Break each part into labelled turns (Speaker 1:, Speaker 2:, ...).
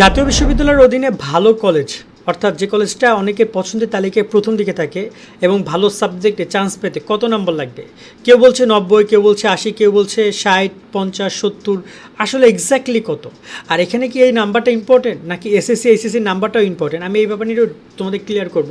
Speaker 1: জাতীয় বিশ্ববিদ্যালয়ের অধীনে ভালো কলেজ অর্থাৎ যে কলেজটা অনেকের পছন্দের তালিকায় প্রথম দিকে থাকে এবং ভালো সাবজেক্টে চান্স পেতে কত নম্বর লাগবে? কেউ বলছে নব্বই, কেউ বলছে আশি, কেউ বলছে ষাট, পঞ্চাশ, সত্তর, আসলে এক্স্যাক্টলি কত? আর এখানে কি এই নাম্বারটা ইম্পর্টেন্ট নাকি এসএসসি এসএসসি নাম্বারটাও ইম্পর্টেন্ট আমি এই ব্যাপার তোমাদের ক্লিয়ার করব।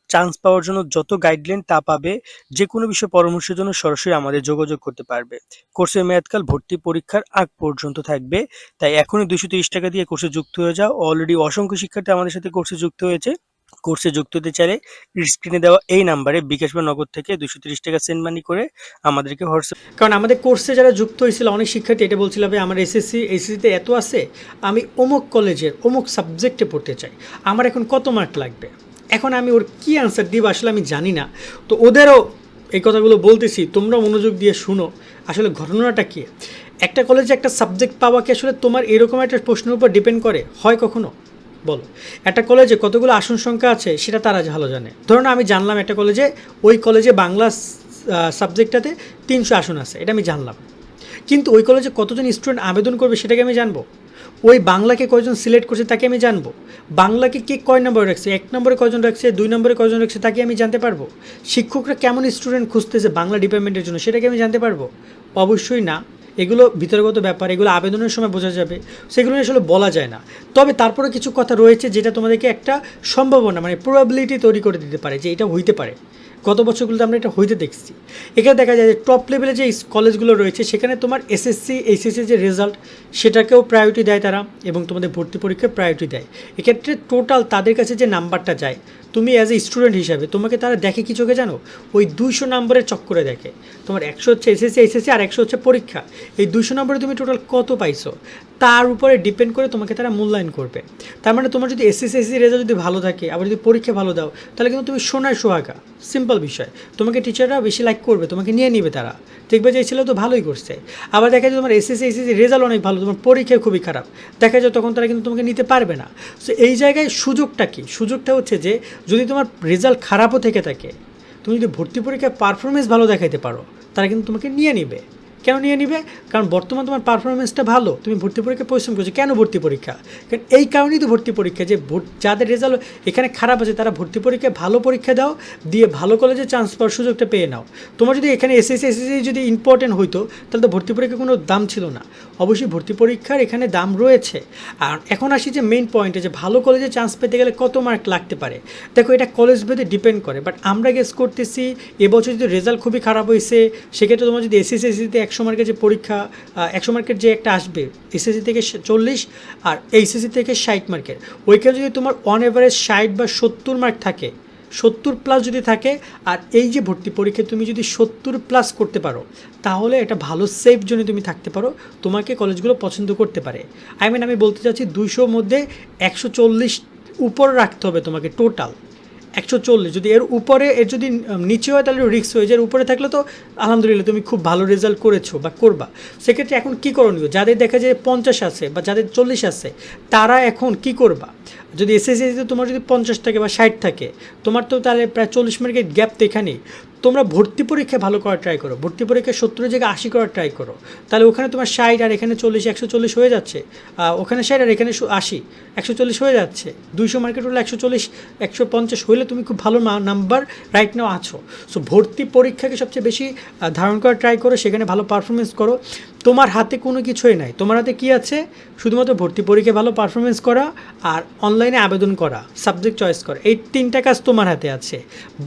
Speaker 1: চান্স পাওয়ার জন্য যত গাইডলাইন তা পাবে যে কোনো বিষয়ে পরামর্শের জন্য সরাসরি আমাদের যোগাযোগ করতে পারবে। কোর্সের মেয়াদকাল, ভর্তি পরীক্ষার আগ পর্যন্ত থাকবে। তাই এখনই দুশো টাকা দিয়ে কোর্সে যুক্ত হয়ে যাও। অলরেডি অসংখ্য শিক্ষার্থী আমাদের সাথে কোর্সে যুক্ত হয়েছে। কোর্সে যুক্ত হতে চাইলে স্ক্রিনে দেওয়া এই নাম্বারে বিকাশ বা নগদ থেকে দুশো তিরিশ টাকা সেন্ড মানি করে আমাদেরকে হোয়াটসঅ্যাপ কারণ আমাদের কোর্সে যারা যুক্ত হয়েছিল, অনেক শিক্ষার্থী এটা বলছিল, ভাই, আমার এসএসসি এসএসসিতে এত আছে, আমি অমুক কলেজের অমুক সাবজেক্টে পড়তে চাই। আমার এখন কত মার্ক লাগবে? এখন আমি ওর কী অ্যান্সার দিব আসলে আমি জানি না। তো ওদেরও এই কথাগুলো বলতেছি তোমরা মনোযোগ দিয়ে শুনো। আসলে ঘটনাটা কী? একটা কলেজে একটা সাবজেক্ট পাওয়া কি আসলে তোমার এরকম একটা প্রশ্নের উপর ডিপেন্ড করে? হয় কখনো? বলো। একটা কলেজে কতগুলো আসন সংখ্যা আছে, সেটা তারা ভালো জানে। ধরুন আমি জানলাম একটা কলেজে ওই কলেজে বাংলা সাবজেক্টটাতে তিনশো আসন আছে, এটা আমি জানলাম। কিন্তু ওই কলেজে কতজন স্টুডেন্ট আবেদন করবে সেটাকে আমি জানব? ওই বাংলাকে কয়জন সিলেক্ট করছে তাকে আমি জানব। বাংলাকে কে কয় নম্বরে রাখছে, এক নম্বরে কয়জন রাখছে, দুই নম্বরে কয়জন রাখছে তাকে আমি জানতে পারব। শিক্ষকরা কেমন স্টুডেন্ট খুঁজতেছে বাংলা ডিপার্টমেন্টের জন্য সেটাকে আমি জানতে পারব? অবশ্যই না। এগুলো ভিতরগত ব্যাপার, এগুলো আবেদনের সময় বোঝা যাবে। সেগুলো আসলে বলা যায় না। তবে তারপরে কিছু কথা রয়েছে যেটা তোমাদেরকে একটা সম্ভাবনা মানে প্রবাবিলিটি তৈরি করে দিতে পারে যে এটা হইতে পারে। গত বছরগুলোতে আমরা এটা হইতে দেখছি। এখানে দেখা যায় যে টপ লেভেলে যে কলেজগুলো রয়েছে, সেখানে তোমার এসএসসি এইচএসসি যে রেজাল্ট সেটাকেও প্রায়োরিটি দেয় তারা এবং তোমাদের ভর্তি পরীক্ষায় প্রায়োরিটি দেয়। এক্ষেত্রে টোটাল তাদের কাছে যে নাম্বারটা যায়, তুমি অ্যাজ এ স্টুডেন্ট হিসাবে তোমাকে তারা দেখে কি চোখে জানো? ওই দুইশো নম্বরের চক্করে দেখে। তোমার একশো হচ্ছে এসএসসি এসএসসি আর একশো হচ্ছে পরীক্ষা। এই দুশো নম্বরে তুমি টোটাল কত পাইছো? তার উপরে ডিপেন্ড করে তোমাকে তারা মূল্যায়ন করবে। তার মানে তোমার যদি এসএসসি এসএসসি রেজাল্ট যদি ভালো থাকে, আবার যদি পরীক্ষা ভালো দাও, তাহলে কিন্তু তুমি সোনায় সোহাগা। সিম্পল বিষয়। তোমাকে টিচাররা বেশি লাইক করবে, তোমাকে নিয়ে নিবে তারা। দেখবে যে এই ছেলে তো ভালোই করছে। আবার দেখা যায় তোমার এসএসসি এসএসসি রেজাল্ট অনেক ভালো, তোমার পরীক্ষায় খুবই খারাপ। দেখা যায় তখন তারা কিন্তু তোমাকে নিতে পারবে না। সো এই জায়গায় সুযোগটা কি? সুযোগটা হচ্ছে যে, যদি তোমার রেজাল্ট খারাপও থেকে থাকে, তুমি যদি ভর্তি পরীক্ষায় পারফরমেন্স ভালো দেখাইতে পারো, তারা কিন্তু তোমাকে নিয়ে নিবে। কেন নিয়ে নিবে? কারণ বর্তমান তোমার পারফরমেন্সটা ভালো, তুমি ভর্তি পরীক্ষায় পরিশ্রম করছ, কেন ভর্তি পরীক্ষা? কারণ এই কারণেই তো ভর্তি পরীক্ষা, যে যাদের রেজাল্ট এখানে খারাপ আছে, তারা ভর্তি পরীক্ষায় ভালো পরীক্ষা দাও, দিয়ে ভালো কলেজে চান্স পাওয়ার সুযোগটা পেয়ে নাও। তোমার যদি এখানে এসএসসি এসএসসি যদি ইম্পর্টেন্ট হইতো, তাহলে তো ভর্তি পরীক্ষার কোনো দাম ছিল না। অবশ্যই ভর্তি পরীক্ষার এখানে দাম রয়েছে। আর এখন আসি যে মেইন পয়েন্টে যে ভালো কলেজে চান্স পেতে গেলে কত মার্ক লাগতে পারে? দেখো, এটা কলেজ ভেদে ডিপেন্ড করে বাট আমরা গেস করতেছি, এবছর যদি রেজাল্ট খুবই খারাপ হয়েছে সেক্ষেত্রে তোমার যদি এসএসসি এসএসসিতে একশো মার্কের যে পরীক্ষা একশো মার্কের যে একটা আসবে এসএসসি থেকে চল্লিশ আর এইচএসসি থেকে ষাট মার্কের ওইখানে যদি তোমার অন এভারেজ ষাট বা সত্তর মার্ক থাকে, সত্তর প্লাস যদি থাকে, আর এই যে ভর্তি পরীক্ষায় তুমি যদি সত্তর প্লাস করতে পারো, তাহলে এটা ভালো সেফ জন্য তুমি থাকতে পারো, তোমাকে কলেজগুলো পছন্দ করতে পারে। আই মিন আমি বলতে চাচ্ছি দুইশোর মধ্যে একশো চল্লিশ উপর রাখতে হবে তোমাকে টোটাল একশো চল্লিশ। যদি এর উপরে, এর যদি নিচে হয় তাহলে রিক্স হয়ে যায়। এর উপরে থাকলে তো আলহামদুলিল্লাহ তুমি খুব ভালো রেজাল্ট করেছ বা করবা। সেক্ষেত্রে এখন কী করণীয়? যাদের দেখা যায় পঞ্চাশ আছে বা যাদের চল্লিশ আছে, তারা এখন কি করবা? যদি এসএসসিতে তোমার যদি পঞ্চাশ থাকে বা ষাট থাকে, তোমার তো তাহলে প্রায় চল্লিশ মিনিটের গ্যাপ তো এখানেই। তোমরা ভর্তি পরীক্ষায় ভালো করার ট্রাই করো। ভর্তি পরীক্ষায় সত্তরের জায়গায় আশি করার ট্রাই করো। তাহলে ওখানে তোমার ষাট আর এখানে চল্লিশ, একশো চল্লিশ হয়ে যাচ্ছে। ওখানে ষাট আর এখানে আশি, একশো চল্লিশ হয়ে যাচ্ছে। দুইশো মার্কেট হলে একশো চল্লিশ, একশো পঞ্চাশ হলে তুমি খুব ভালো নাম্বার রাইট নাও আছো। সো ভর্তি পরীক্ষাকে সবচেয়ে বেশি ধারণ করার ট্রাই করো, সেখানে ভালো পারফরমেন্স করো। তোমার হাতে কোনো কিছুই নাই। তোমার হাতে কী আছে? শুধুমাত্র ভর্তি পরীক্ষায় ভালো পারফরমেন্স করা আর অনলাইনে আবেদন করা সাবজেক্ট চয়েস করা, এই তিনটা কাজ তোমার হাতে আছে।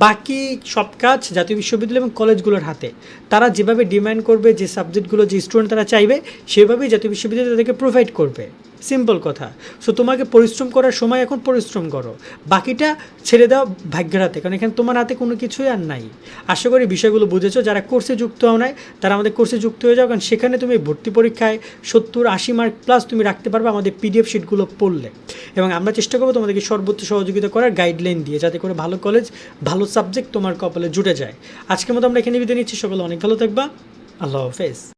Speaker 1: বাকি সব কাজ জাতীয় বিশ্ববিদ্যালয় এবং কলেজগুলোর হাতে। তারা যেভাবে ডিমান্ড করবে, যে সাবজেক্টগুলো যে স্টুডেন্ট তারা চাইবে, সেভাবেই জাতীয় বিশ্ববিদ্যালয় তাদেরকে প্রোভাইড করবে। সিম্পল কথা। সো তোমাকে পরিশ্রম করার সময় এখন পরিশ্রম করো। বাকিটা ছেড়ে দাও ভাগ্যের হাতে, কারণ এখানে তোমার হাতে কোনো কিছুই আর নাই। আশা করি বিষয়গুলো বুঝেছ। যারা কোর্সে যুক্ত হও নাই, তারা আমাদের কোর্সে যুক্ত হয়ে যাও, কারণ সেখানে তুমি ভর্তি পরীক্ষায় সত্তর, আশি মার্ক প্লাস তুমি রাখতে পারবে আমাদের পিডিএফ শিটগুলো পড়লে। এবং আমরা চেষ্টা করব তোমাদেরকে সর্বোচ্চ সহযোগিতা করার গাইডলাইন দিয়ে, যাতে করে ভালো কলেজ ভালো সাবজেক্ট তোমার কপালে জুটে যায়। আজকের মতো আমরা এখানে বিদায় নিচ্ছি। সকলে অনেক ভালো থাকবা। আল্লাহ হাফেজ।